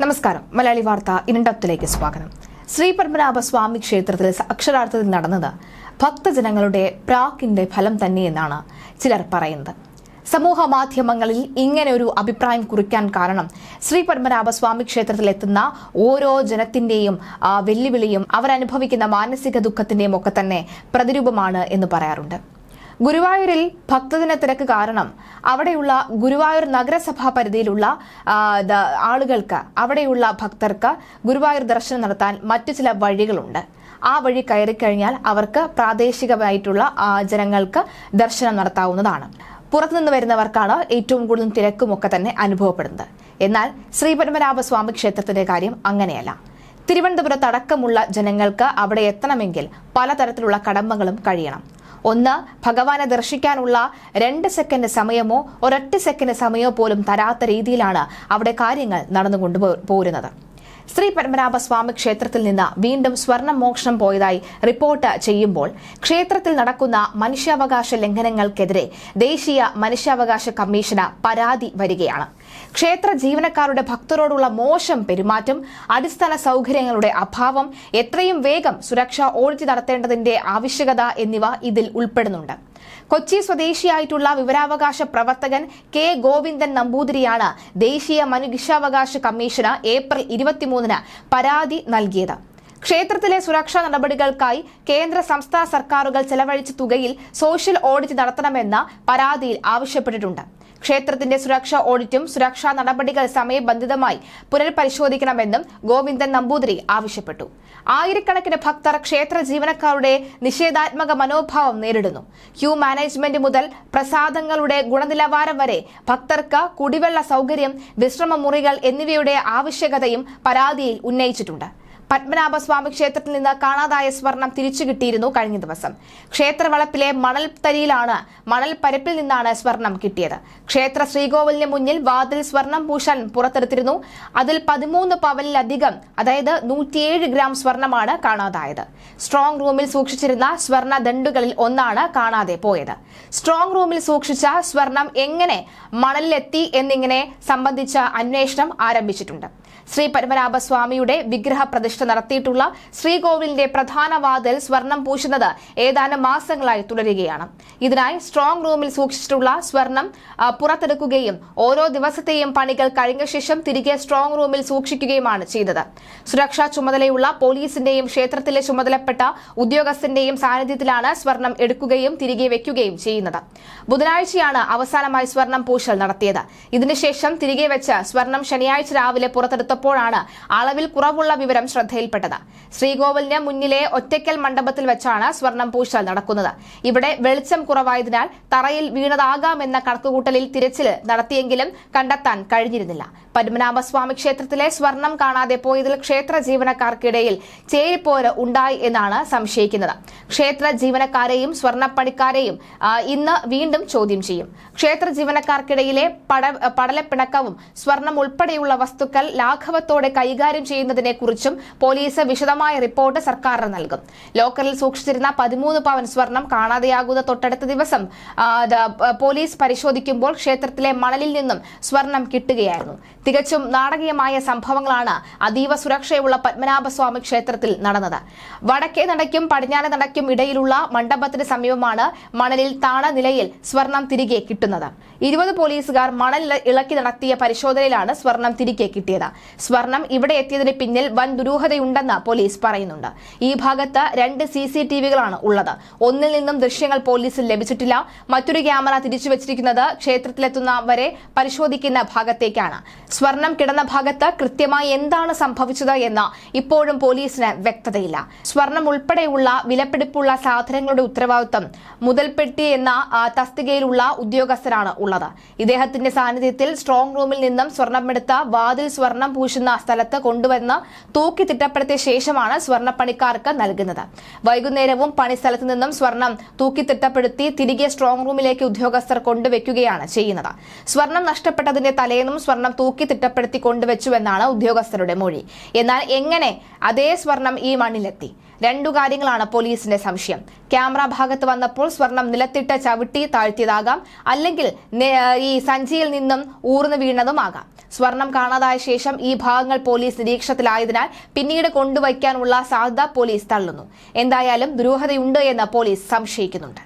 നമസ്കാരം. മലയാളി വാർത്ത ഇരണ്ടത്തിലേക്ക് സ്വാഗതം. ശ്രീ പത്മനാഭ സ്വാമി ക്ഷേത്രത്തിൽ അക്ഷരാർത്ഥത്തിൽ നടന്നത് ഭക്തജനങ്ങളുടെ പ്രാക്കിന്റെ ഫലം തന്നെയെന്നാണ് ചിലർ പറയുന്നത്. സമൂഹ മാധ്യമങ്ങളിൽ ഇങ്ങനെ ഒരു അഭിപ്രായം കുറിക്കാൻ കാരണം ശ്രീ പത്മനാഭ സ്വാമി ക്ഷേത്രത്തിൽ എത്തുന്ന ഓരോ ജനത്തിന്റെയും വെല്ലുവിളിയും അവരനുഭവിക്കുന്ന മാനസിക ദുഃഖത്തിന്റെയും ഒക്കെ തന്നെ പ്രതിരൂപമാണ് എന്ന് പറയാറുണ്ട്. ഗുരുവായൂരിൽ ഭക്തജന തിരക്ക് കാരണം അവിടെയുള്ള ഗുരുവായൂർ നഗരസഭാ പരിധിയിലുള്ള ആളുകൾക്ക് അവിടെയുള്ള ഭക്തർക്ക് ഗുരുവായൂർ ദർശനം നടത്താൻ മറ്റു ചില വഴികളുണ്ട്. ആ വഴി കയറി കഴിഞ്ഞാൽ അവർക്ക് പ്രാദേശികമായിട്ടുള്ള ജനങ്ങൾക്ക് ദർശനം നടത്താവുന്നതാണ്. പുറത്തുനിന്ന് വരുന്നവർക്കാണ് ഏറ്റവും കൂടുതൽ തിരക്കുമൊക്കെ തന്നെ അനുഭവപ്പെടുന്നത്. എന്നാൽ ശ്രീ പത്മനാഭ സ്വാമി ക്ഷേത്രത്തിന്റെ കാര്യം അങ്ങനെയല്ല. തിരുവനന്തപുരത്തടക്കമുള്ള ജനങ്ങൾക്ക് അവിടെ എത്തണമെങ്കിൽ പലതരത്തിലുള്ള കടമ്പകളും കഴിയണം. ഒന്ന് ഭഗവാനെ ദർശിക്കാനുള്ള രണ്ട് സെക്കൻഡ് സമയമോ ഒരൊറ്റ സെക്കൻഡ് സമയമോ പോലും തരാത്ത രീതിയിലാണ് അവിടെ കാര്യങ്ങൾ നടന്നുകൊണ്ട് പോരുന്നത്. ശ്രീ പത്മനാഭ സ്വാമി ക്ഷേത്രത്തിൽ നിന്ന് വീണ്ടും സ്വർണം മോഷണം പോയതായി റിപ്പോർട്ട് ചെയ്യുമ്പോൾ ക്ഷേത്രത്തിൽ നടക്കുന്ന മനുഷ്യാവകാശ ലംഘനങ്ങൾക്കെതിരെ ദേശീയ മനുഷ്യാവകാശ കമ്മീഷന് പരാതി വരികയാണ്. ക്ഷേത്ര ജീവനക്കാരുടെ ഭക്തരോടുള്ള മോശം പെരുമാറ്റം അടിസ്ഥാന സൗകര്യങ്ങളുടെ അഭാവം എത്രയും വേഗം സുരക്ഷ ഓഡിറ്റ് നടത്തേണ്ടതിന്റെ ആവശ്യകത എന്നിവ ഇതിൽ ഉൾപ്പെടുന്നുണ്ട്. കൊച്ചി സ്വദേശിയായിട്ടുള്ള വിവരാവകാശ പ്രവർത്തകൻ കെ ഗോവിന്ദൻ നമ്പൂതിരിയാണ് ദേശീയ മനുഷ്യാവകാശ കമ്മീഷന് ഏപ്രിൽ ഇരുപത്തിമൂന്നിന് പരാതി നൽകിയത്. ക്ഷേത്രത്തിലെ സുരക്ഷാ നടപടികൾക്കായി കേന്ദ്ര സംസ്ഥാന സർക്കാരുകൾ ചെലവഴിച്ച തുകയിൽ സോഷ്യൽ ഓഡിറ്റ് നടത്തണമെന്ന പരാതിയിൽ ആവശ്യപ്പെട്ടിട്ടുണ്ട്. ക്ഷേത്രത്തിന്റെ സുരക്ഷാ ഓഡിറ്റും സുരക്ഷാ നടപടികൾ സമയബന്ധിതമായി പുനഃപരിശോധിക്കണമെന്നും ഗോവിന്ദൻ നമ്പൂതിരി ആവശ്യപ്പെട്ടു. ആയിരക്കണക്കിന് ഭക്തർ ക്ഷേത്ര ജീവനക്കാരുടെ നിഷേധാത്മക മനോഭാവം നേരിടുന്നു. ക്യൂ മാനേജ്മെന്റ് മുതൽ പ്രസാദങ്ങളുടെ ഗുണനിലവാരം വരെ ഭക്തർക്ക് കുടിവെള്ള സൗകര്യം വിശ്രമമുറികൾ എന്നിവയുടെ ആവശ്യകതയും പരാതിയിൽ ഉന്നയിച്ചിട്ടുണ്ട്. പത്മനാഭസ്വാമി ക്ഷേത്രത്തിൽ നിന്ന് കാണാതായ സ്വർണം തിരിച്ചു കിട്ടിയിരുന്നു കഴിഞ്ഞ ദിവസം. ക്ഷേത്രവളപ്പിലെ മണൽത്തരിയിലാണ് മണൽ പരപ്പിൽ നിന്നാണ് സ്വർണം കിട്ടിയത്. ക്ഷേത്ര ശ്രീകോവിലിന് മുന്നിൽ വാതിൽ സ്വർണം പൂശാൻ പുറത്തെടുത്തിരുന്നു. അതിൽ പതിമൂന്ന് പവനിലധികം അതായത് നൂറ്റിയേഴ് ഗ്രാം സ്വർണമാണ് കാണാതായത്. സ്ട്രോങ് റൂമിൽ സൂക്ഷിച്ചിരുന്ന സ്വർണ ദണ്ടുകളിൽ ഒന്നാണ് കാണാതെ പോയത്. സ്ട്രോങ് റൂമിൽ സൂക്ഷിച്ച സ്വർണം എങ്ങനെ മണലിലെത്തി എന്നിങ്ങനെ സംബന്ധിച്ച അന്വേഷണം ആരംഭിച്ചിട്ടുണ്ട്. ശ്രീ പത്മനാഭസ്വാമിയുടെ വിഗ്രഹ പ്രതിഷ്ഠ നടത്തിയിട്ടുള്ള ശ്രീകോവിലിന്റെ പ്രധാന വാതിൽ സ്വർണം പൂശുന്നത് ഏതാനും മാസങ്ങളായി തുടരുകയാണ്. ഇതിനായി സ്ട്രോങ് റൂമിൽ സൂക്ഷിച്ചിട്ടുള്ള സ്വർണം പുറത്തെടുക്കുകയും ഓരോ ദിവസത്തെയും പണികൾ കഴിഞ്ഞ ശേഷം തിരികെ സ്ട്രോങ് റൂമിൽ സൂക്ഷിക്കുകയുമാണ് ചെയ്തത്. സുരക്ഷാ ചുമതലയുള്ള പോലീസിന്റെയും ക്ഷേത്രത്തിലെ ചുമതലപ്പെട്ട ഉദ്യോഗസ്ഥന്റെയും സാന്നിധ്യത്തിലാണ് സ്വർണം എടുക്കുകയും തിരികെ വെക്കുകയും ചെയ്യുന്നത്. ബുധനാഴ്ചയാണ് അവസാനമായി സ്വർണം പൂശൽ നടത്തിയത്. ഇതിനുശേഷം തിരികെ വെച്ച് സ്വർണം ശനിയാഴ്ച രാവിലെ പുറത്തെടുത്തപ്പോഴാണ് അളവിൽ കുറവുള്ള വിവരം ശ്രദ്ധയിൽപ്പെട്ടത്. ശ്രീകോവിലിന് മുന്നിലെ ഒറ്റയ്ക്കൽ മണ്ഡപത്തിൽ വെച്ചാണ് സ്വർണം പൂശൽ നടക്കുന്നത്. ഇവിടെ വെളിച്ചം കുറവായതിനാൽ തറയിൽ വീണതാകാമെന്ന കണക്കുകൂട്ടലിൽ തിരച്ചിൽ നടത്തിയെങ്കിലും കണ്ടെത്താൻ കഴിഞ്ഞിരുന്നില്ല. പത്മനാഭസ്വാമി ക്ഷേത്രത്തിലെ സ്വർണം കാണാതെ പോയതിൽ ക്ഷേത്ര ജീവനക്കാർക്കിടയിൽ ചേരിപ്പോര് ഉണ്ടായി എന്നാണ് സംശയിക്കുന്നത്. ക്ഷേത്ര ജീവനക്കാരെയും സ്വർണപ്പണിക്കാരെയും ഇന്ന് വീണ്ടും ചോദ്യം ചെയ്യും. ക്ഷേത്ര ജീവനക്കാർക്കിടയിലെ പട പടലപ്പിണക്കവും സ്വർണം ഉൾപ്പെടെയുള്ള വസ്തുക്കൾ ലാഘവത്തോടെ കൈകാര്യം ചെയ്യുന്നതിനെ കുറിച്ചും പോലീസ് വിശദമായ റിപ്പോർട്ട് സർക്കാരിന് നൽകും. ലോക്കറിൽ സൂക്ഷിച്ചിരുന്ന പതിമൂന്ന് പവൻ സ്വർണം കാണാതെയാകുന്ന തൊട്ടടുത്ത ദിവസം പോലീസ് പരിശോധിക്കുമ്പോൾ ക്ഷേത്രത്തിലെ മണലിൽ നിന്നും സ്വർണം കിട്ടുകയായിരുന്നു. തികച്ചും നാടകീയമായ സംഭവങ്ങളാണ് അതീവ സുരക്ഷയുള്ള പത്മനാഭസ്വാമി ക്ഷേത്രത്തിൽ നടന്നത്. വടക്കേ നടയ്ക്കും പടിഞ്ഞാറ് നടയ്ക്കും ഇടയിലുള്ള മണ്ഡപത്തിന് സമീപമാണ് മണലിൽ താണ നിലയിൽ സ്വർണം തിരികെ കിട്ടുന്നത്. ഇരുപത് പോലീസുകാർ മണൽ ഇളക്കി നടത്തിയ പരിശോധനയിലാണ് സ്വർണം തിരികെ കിട്ടിയത്. സ്വർണം ഇവിടെ എത്തിയതിന് പിന്നിൽ വൻ ദുരൂഹതയുണ്ടെന്ന് പോലീസ് പറയുന്നുണ്ട്. ഈ ഭാഗത്ത് രണ്ട് സി സി ടി വികളാണ് ഉള്ളത്. ഒന്നിൽ നിന്നും ദൃശ്യങ്ങൾ പോലീസിൽ ലഭിച്ചിട്ടില്ല. മറ്റൊരു ക്യാമറ തിരിച്ചു വച്ചിരിക്കുന്നത് ക്ഷേത്രത്തിലെത്തുന്നവരെ പരിശോധിക്കുന്ന ഭാഗത്തേക്കാണ്. സ്വർണം കിടന്ന ഭാഗത്ത് കൃത്യമായി എന്താണ് സംഭവിച്ചത് എന്ന് ഇപ്പോഴും പോലീസിന് വ്യക്തതയില്ല. സ്വർണം ഉൾപ്പെടെയുള്ള വിലപിടിപ്പുള്ള സാധനങ്ങളുടെ ഉത്തരവാദിത്വം മുതൽപ്പെട്ടി എന്ന തസ്തികയിലുള്ള ഉദ്യോഗസ്ഥരാണ് ഉള്ളത്. ഇദ്ദേഹത്തിന്റെ സാന്നിധ്യത്തിൽ സ്ട്രോങ് റൂമിൽ നിന്നും സ്വർണമെടുത്ത വാതിൽ സ്വർണം പൂശുന്ന സ്ഥലത്ത് കൊണ്ടുവന്ന് തൂക്കി തിട്ടപ്പെടുത്തിയ ശേഷമാണ് സ്വർണപ്പണിക്കാർക്ക് നൽകുന്നത്. വൈകുന്നേരവും പണിസ്ഥലത്ത് നിന്നും സ്വർണം തൂക്കി തിട്ടപ്പെടുത്തി തിരികെ സ്ട്രോങ് റൂമിലേക്ക് ഉദ്യോഗസ്ഥർ കൊണ്ടുവയ്ക്കുകയാണ് ചെയ്യുന്നത്. സ്വർണം നഷ്ടപ്പെട്ടതിന്റെ തലേന്നും സ്വർണം തൂക്കി തിട്ടപ്പെടുത്തി കൊണ്ടുവച്ചുവെന്നാണ് ഉദ്യോഗസ്ഥരുടെ മൊഴി. എന്നാൽ എങ്ങനെ അതേ സ്വർണം ഈ മണ്ണിലെത്തി? രണ്ടു കാര്യങ്ങളാണ് പോലീസിന്റെ സംശയം. ക്യാമറ ഭാഗത്ത് വന്നപ്പോൾ സ്വർണം നിലത്തിട്ട് ചവിട്ടി താഴ്ത്തിയതാകാം. അല്ലെങ്കിൽ ഈ സഞ്ചിയിൽ നിന്നും ഊർന്നു വീണതുമാകാം. സ്വർണം കാണാതായ ശേഷം ഈ ഭാഗങ്ങൾ പോലീസ് നിരീക്ഷണത്തിലായതിനാൽ പിന്നീട് കൊണ്ടുവയ്ക്കാനുള്ള സാധ്യത പോലീസ് തള്ളുന്നു. എന്തായാലും ദുരൂഹതയുണ്ട് എന്ന് പോലീസ് സംശയിക്കുന്നുണ്ട്.